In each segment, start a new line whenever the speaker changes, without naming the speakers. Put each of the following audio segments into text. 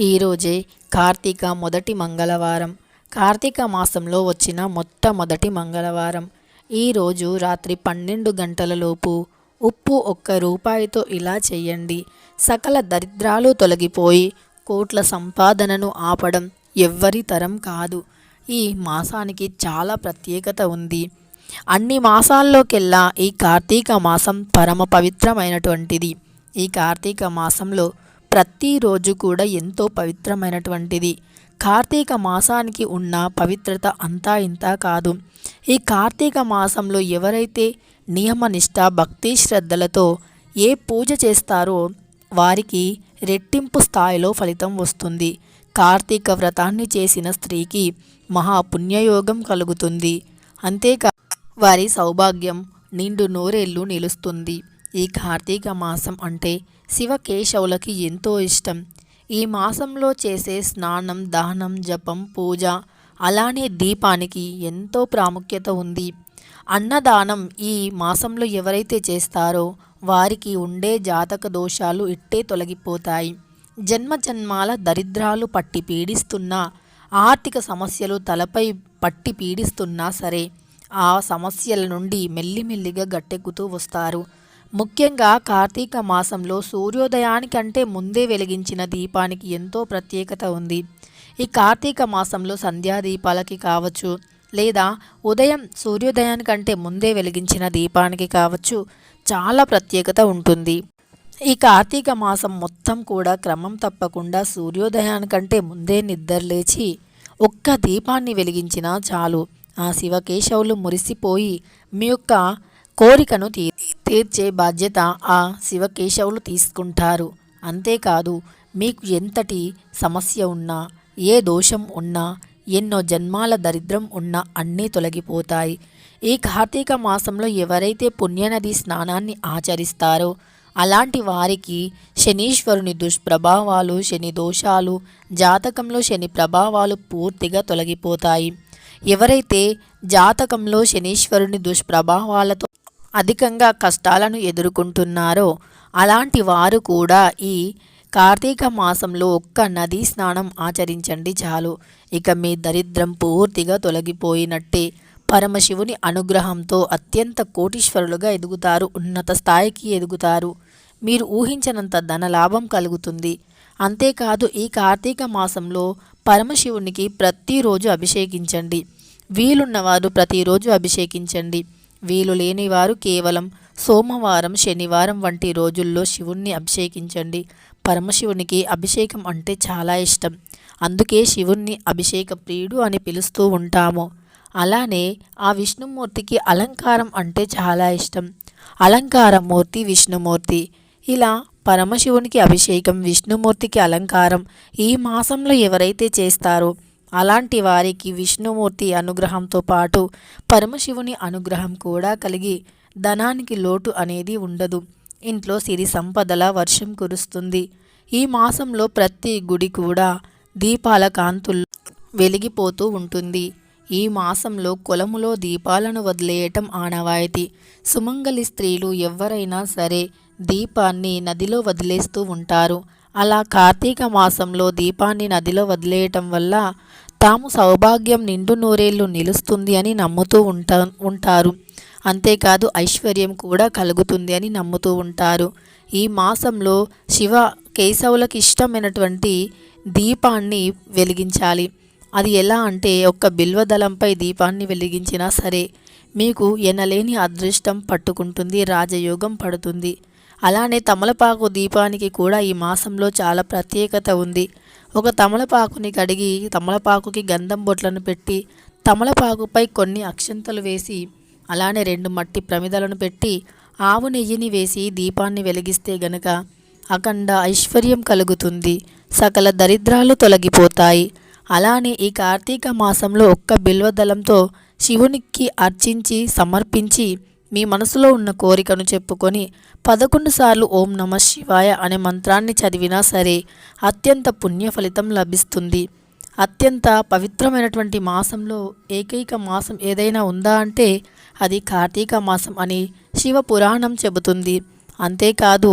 ఈరోజే కార్తీక మొదటి మంగళవారం. కార్తీక మాసంలో వచ్చిన మొట్టమొదటి మంగళవారం. ఈరోజు రాత్రి పన్నెండు గంటలలోపు ఉప్పు ఒక్క రూపాయితో ఇలా చేయండి. సకల దరిద్రాలు తొలగిపోయి కోట్ల సంపాదనను ఆపడం ఎవ్వరి తరం కాదు. ఈ మాసానికి చాలా ప్రత్యేకత ఉంది. అన్ని మాసాల్లోకెల్లా ఈ కార్తీక మాసం పరమ పవిత్రమైనటువంటిది. ఈ కార్తీక మాసంలో ప్రతిరోజు కూడా ఎంతో పవిత్రమైనటువంటిది. కార్తీక మాసానికి ఉన్న పవిత్రత అంతా ఇంత కాదు. ఈ కార్తీక మాసంలో ఎవరైతే నియమనిష్ట భక్తి శ్రద్ధలతో ఏ పూజ చేస్తారో వారికి రెట్టింపు స్థాయిలో ఫలితం వస్తుంది. కార్తీక వ్రతాన్ని చేసిన స్త్రీకి మహాపుణ్యయోగం కలుగుతుంది. అంతేకా వారి సౌభాగ్యం నిండు నూరేళ్ళు నిలుస్తుంది. ఈ కార్తీక మాసం అంటే శివకేశవులకి ఎంతో ఇష్టం. ఈ మాసంలో చేసే స్నానం దానం జపం పూజ అలానే దీపానికి ఎంతో ప్రాముఖ్యత ఉంది. అన్నదానం ఈ మాసంలో ఎవరైతే చేస్తారో వారికి ఉండే జాతక దోషాలు ఇట్టే తొలగిపోతాయి. జన్మ జన్మాల దరిద్రాలు పట్టి పీడిస్తున్నా ఆర్థిక సమస్యలు తలపై పట్టి పీడిస్తున్నా సరే ఆ సమస్యల నుండి మెల్లిమెల్లిగా గట్టెక్కుతూ వస్తారు. ముఖ్యంగా కార్తీక మాసంలో సూర్యోదయానికంటే ముందే వెలిగించిన దీపానికి ఎంతో ప్రత్యేకత ఉంది. ఈ కార్తీక మాసంలో సంధ్యాదీపాలకి కావచ్చు లేదా ఉదయం సూర్యోదయానికంటే ముందే వెలిగించిన దీపానికి కావచ్చు చాలా ప్రత్యేకత ఉంటుంది. ఈ కార్తీక మాసం మొత్తం కూడా క్రమం తప్పకుండా సూర్యోదయానికంటే ముందే నిద్రలేచి ఒక్క దీపాన్ని వెలిగించినా చాలు. ఆ శివకేశవులు మురిసిపోయి మీ యొక్క కోరికను తీ తీర్చే బాధ్యత ఆ శివకేశవులు తీసుకుంటారు. అంతేకాదు మీకు ఎంతటి సమస్య ఉన్నా ఏ దోషం ఉన్నా ఎన్నో జన్మాల దరిద్రం ఉన్నా అన్నీ తొలగిపోతాయి. ఈ కార్తీక మాసంలో ఎవరైతే పుణ్యనది స్నానాన్ని ఆచరిస్తారో అలాంటి వారికి శనీశ్వరుని దుష్ప్రభావాలు శని దోషాలు జాతకంలో శని ప్రభావాలు పూర్తిగా తొలగిపోతాయి. ఎవరైతే జాతకంలో శనీశ్వరుని దుష్ప్రభావాలతో అధికంగా కష్టాలను ఎదుర్కొంటున్నారో అలాంటి వారు కూడా ఈ కార్తీక మాసంలో ఒక్క నదీ స్నానం ఆచరించండి చాలు. ఇక మీ దరిద్రం పూర్తిగా తొలగిపోయినట్టే. పరమశివుని అనుగ్రహంతో అత్యంత కోటీశ్వరులుగా ఎదుగుతారు ఉన్నత స్థాయికి ఎదుగుతారు. మీరు ఊహించినంత ధనలాభం కలుగుతుంది. అంతేకాదు ఈ కార్తీక మాసంలో పరమశివునికి ప్రతిరోజు అభిషేకించండి. వీలున్నవారు ప్రతిరోజు అభిషేకించండి. వీలు లేనివారు కేవలం సోమవారం శనివారం వంటి రోజుల్లో శివుణ్ణి అభిషేకించండి. పరమశివునికి అభిషేకం అంటే చాలా ఇష్టం. అందుకే శివుణ్ణి అభిషేక ప్రియుడు అని పిలుస్తూ ఉంటాము. అలానే ఆ విష్ణుమూర్తికి అలంకారం అంటే చాలా ఇష్టం. అలంకారమూర్తి విష్ణుమూర్తి. ఇలా పరమశివునికి అభిషేకం విష్ణుమూర్తికి అలంకారం ఈ మాసంలో ఎవరైతే చేస్తారో అలాంటి వారికి విష్ణుమూర్తి అనుగ్రహంతో పాటు పరమశివుని అనుగ్రహం కూడా కలిగి ధనానికి లోటు అనేది ఉండదు. ఇంట్లో సిరి సంపదల వర్షం కురుస్తుంది. ఈ మాసంలో ప్రతి గుడి కూడా దీపాల కాంతుల్లో వెలిగిపోతూ ఉంటుంది. ఈ మాసంలో కులములో దీపాలను వదిలేయటం ఆనవాయితీ. సుమంగలి స్త్రీలు ఎవరైనా సరే దీపాన్ని నదిలో వదిలేస్తూ ఉంటారు. అలా కార్తీక మాసంలో దీపాన్ని నదిలో వదిలేయటం వల్ల తాము సౌభాగ్యం నిండు నూరేళ్ళు నిలుస్తుంది అని నమ్ముతూ ఉంటా ఉంటారు. అంతేకాదు ఐశ్వర్యం కూడా కలుగుతుంది అని నమ్ముతూ ఉంటారు. ఈ మాసంలో శివ కేశవులకు ఇష్టమైనటువంటి దీపాన్ని వెలిగించాలి. అది ఎలా అంటే ఒక్క బిల్వదళంపై దీపాన్ని వెలిగించినా సరే మీకు ఎనలేని అదృష్టం పట్టుకుంటుంది రాజయోగం పడుతుంది. అలానే తమలపాకు దీపానికి కూడా ఈ మాసంలో చాలా ప్రత్యేకత ఉంది. ఒక తమలపాకుని కడిగి తమలపాకుకి గంధం బొట్లను పెట్టి తమలపాకుపై కొన్ని అక్షంతలు వేసి అలానే రెండు మట్టి ప్రమిదలను పెట్టి ఆవు నెయ్యిని వేసి దీపాన్ని వెలిగిస్తే గనక అఖండ ఐశ్వర్యం కలుగుతుంది. సకల దరిద్రాలు తొలగిపోతాయి. అలానే ఈ కార్తీక మాసంలో ఒక్క బిల్వదళంతో శివునికి అర్చించి సమర్పించి మీ మనసులో ఉన్న కోరికను చెప్పుకొని పదకొండు సార్లు ఓం నమ శివాయ అనే మంత్రాన్ని చదివినా సరే అత్యంత పుణ్య ఫలితం లభిస్తుంది. అత్యంత పవిత్రమైనటువంటి మాసంలో ఏకైక మాసం ఏదైనా ఉందా అంటే అది కార్తీక మాసం అని శివ పురాణం చెబుతుంది. అంతేకాదు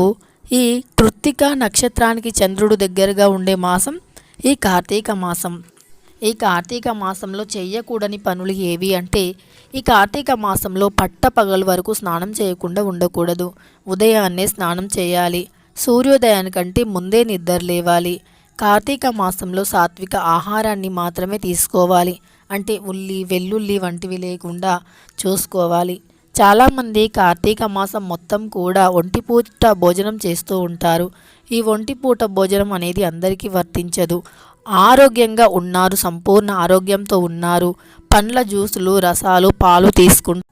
ఈ కృత్తిక నక్షత్రానికి చంద్రుడు దగ్గరగా ఉండే మాసం ఈ కార్తీక మాసం. ఈ కార్తీక మాసంలో చేయకూడని పనులు ఏవి అంటే ఈ కార్తీక మాసంలో పట్టపగలు వరకు స్నానం చేయకుండా ఉండకూడదు. ఉదయాన్నే స్నానం చేయాలి. సూర్యోదయానికంటే ముందే నిద్ర లేవాలి. కార్తీక మాసంలో సాత్విక ఆహారాన్ని మాత్రమే తీసుకోవాలి. అంటే ఉల్లి వెల్లుల్లి వంటివి లేకుండా చూసుకోవాలి. చాలామంది కార్తీక మాసం మొత్తం కూడా ఒంటిపూట భోజనం చేస్తూ ఉంటారు. ఈ ఒంటిపూట భోజనం అనేది అందరికీ వర్తించదు. ఆరోగ్యంగా ఉన్నారు సంపూర్ణ ఆరోగ్యంతో ఉన్నారు. పండ్ల జ్యూసులు రసాలు పాలు తీసుకుంటూ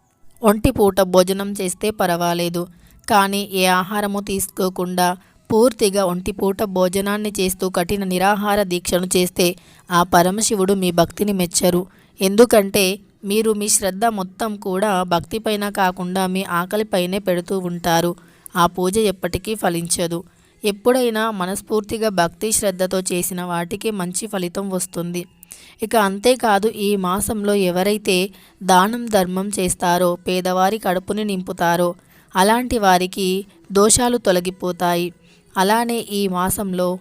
ఒంటిపూట భోజనం చేస్తే పర్వాలేదు. కానీ ఏ ఆహారము తీసుకోకుండా పూర్తిగా ఒంటిపూట భోజనాన్ని చేస్తూ కఠిన నిరాహార దీక్షను చేస్తే ఆ పరమశివుడు మీ భక్తిని మెచ్చరు. ఎందుకంటే మీరు మీ శ్రద్ధ మొత్తం కూడా భక్తిపైన కాకుండా మీ ఆకలిపైనే పెడుతూ ఉంటారు. ఆ పూజ ఎప్పటికీ ఫలించదు. ఎప్పుడైనా మనస్ఫూర్తిగా భక్తి శ్రద్ధతో చేసిన వాటికి మంచి ఫలితం వస్తుంది. ఇక అంతేకాదు ఈ మాసంలో ఎవరైతే దానం ధర్మం చేస్తారో పేదవారి కడుపుని నింపుతారో అలాంటి వారికి దోషాలు తొలగిపోతాయి. అలానే ఈ మాసంలో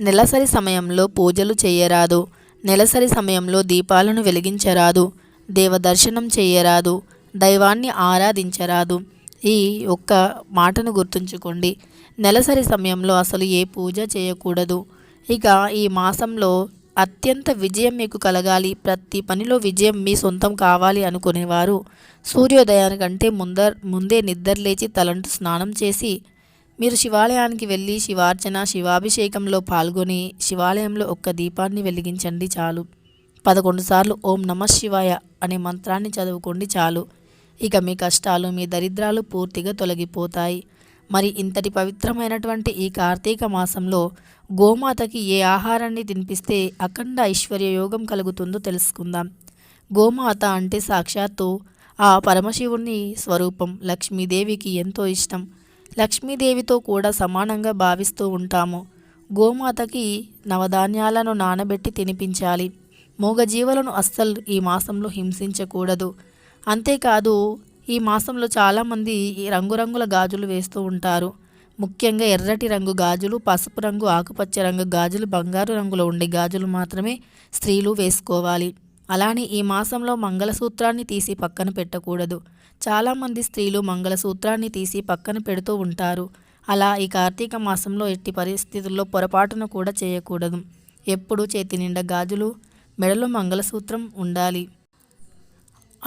నెలసరి సమయంలో పూజలు చేయరాదు. నెలసరి సమయంలో దీపాలను వెలిగించరాదు. దేవదర్శనం చేయరాదు. దైవాన్ని ఆరాధించరాదు. ఈ ఒక్క మాటను గుర్తుంచుకోండి. నెలసరి సమయంలో అసలు ఏ పూజ చేయకూడదు. ఇక ఈ మాసంలో అత్యంత విజయం మీకు కలగాలి. ప్రతి పనిలో విజయం మీ సొంతం కావాలి అనుకునేవారు. సూర్యోదయానికంటే ముందర్ ముందే నిద్రలేచి తలంటు స్నానం చేసి మీరు శివాలయానికి వెళ్ళి శివార్చన శివాభిషేకంలో పాల్గొని శివాలయంలో ఒక్క దీపాన్ని వెలిగించండి చాలు. పదకొండు సార్లు ఓం నమ శివాయ అనే మంత్రాన్ని చదువుకోండి చాలు. ఇక మీ కష్టాలు మీ దరిద్రాలు పూర్తిగా తొలగిపోతాయి. మరి ఇంతటి పవిత్రమైనటువంటి ఈ కార్తీక మాసంలో గోమాతకి ఏ ఆహారాన్ని తినిపిస్తే అఖండ ఐశ్వర్య యోగం కలుగుతుందో తెలుసుకుందాం. గోమాత అంటే సాక్షాత్తు ఆ పరమశివుని స్వరూపం. లక్ష్మీదేవికి ఎంతో ఇష్టం. లక్ష్మీదేవితో కూడా సమానంగా భావిస్తూ ఉంటాము. గోమాతకి నవధాన్యాలను నానబెట్టి తినిపించాలి. మూగజీవులను అస్సలు ఈ మాసంలో హింసించకూడదు. అంతేకాదు ఈ మాసంలో చాలామంది ఈ రంగురంగుల గాజులు వేస్తూ ఉంటారు. ముఖ్యంగా ఎర్రటి రంగు గాజులు పసుపు రంగు ఆకుపచ్చ రంగు గాజులు బంగారు రంగులో ఉండే గాజులు మాత్రమే స్త్రీలు వేసుకోవాలి. అలానే ఈ మాసంలో మంగళసూత్రాన్ని తీసి పక్కన పెట్టకూడదు. చాలామంది స్త్రీలు మంగళసూత్రాన్ని తీసి పక్కన పెడుతూ ఉంటారు. అలా ఈ కార్తీక మాసంలో ఎట్టి పరిస్థితుల్లో పొరపాటున కూడా చేయకూడదు. ఎప్పుడు చేతి నిండా గాజులు మెడలో మంగళసూత్రం ఉండాలి.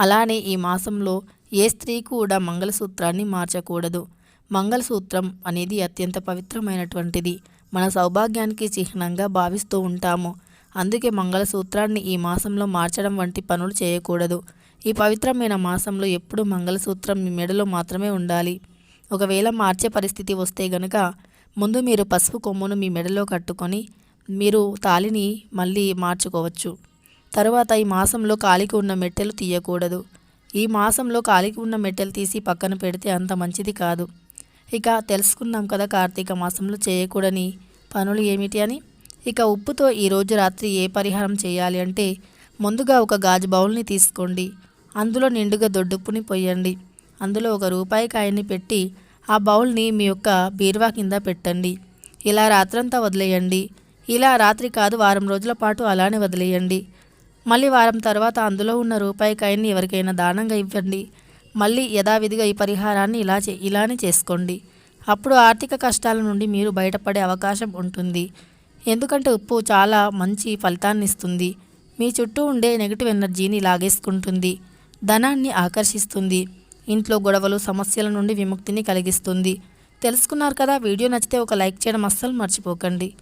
అలానే ఈ మాసంలో ఏ స్త్రీ కూడా మంగళసూత్రాన్ని మార్చకూడదు. మంగళసూత్రం అనేది అత్యంత పవిత్రమైనటువంటిది. మన సౌభాగ్యానికి చిహ్నంగా భావిస్తూ ఉంటాము. అందుకే మంగళసూత్రాన్ని ఈ మాసంలో మార్చడం వంటి పనులు చేయకూడదు. ఈ పవిత్రమైన మాసంలో ఎప్పుడు మంగళసూత్రం మీ మెడలో మాత్రమే ఉండాలి. ఒకవేళ మార్చే పరిస్థితి వస్తే గనుక ముందు మీరు పసుపు కొమ్మును మీ మెడలో కట్టుకొని మీరు తాలిని మళ్ళీ మార్చుకోవచ్చు. తరువాత ఈ మాసంలో కాలికి ఉన్న మెట్టెలు తీయకూడదు. ఈ మాసంలో కాలికి ఉన్న మెట్టెలు తీసి పక్కన పెడితే అంత మంచిది కాదు. ఇక తెలుసుకున్నాం కదా కార్తీక మాసంలో చేయకూడని పనులు ఏమిటి అని. ఇక ఉప్పుతో ఈరోజు రాత్రి ఏ పరిహారం చేయాలి అంటే ముందుగా ఒక గాజు బౌల్ని తీసుకోండి. అందులో నిండుగా దొడ్డుప్పుని పొయ్యండి. అందులో ఒక రూపాయి కాయని పెట్టి ఆ బౌల్ని మీ యొక్క బీరువా కింద పెట్టండి. ఇలా రాత్రంతా వదిలేయండి. ఇలా రాత్రి కాదు వారం రోజుల పాటు అలానే వదిలేయండి. మళ్ళీ వారం తర్వాత అందులో ఉన్న రూపాయి కాయన్ని ఎవరికైనా దానంగా ఇవ్వండి. మళ్ళీ యథావిధిగా ఈ పరిహారాన్ని ఇలా చే ఇలానే చేసుకోండి. అప్పుడు ఆర్థిక కష్టాల నుండి మీరు బయటపడే అవకాశం ఉంటుంది. ఎందుకంటే ఉప్పు చాలా మంచి ఫలితాన్ని ఇస్తుంది. మీ చుట్టూ ఉండే నెగిటివ్ ఎనర్జీని లాగేసుకుంటుంది. ధనాన్ని ఆకర్షిస్తుంది. ఇంట్లో గొడవలు సమస్యల నుండి విముక్తిని కలిగిస్తుంది. తెలుసుకున్నారు కదా వీడియో నచ్చితే ఒక లైక్ చేయడం అస్సలు మర్చిపోకండి.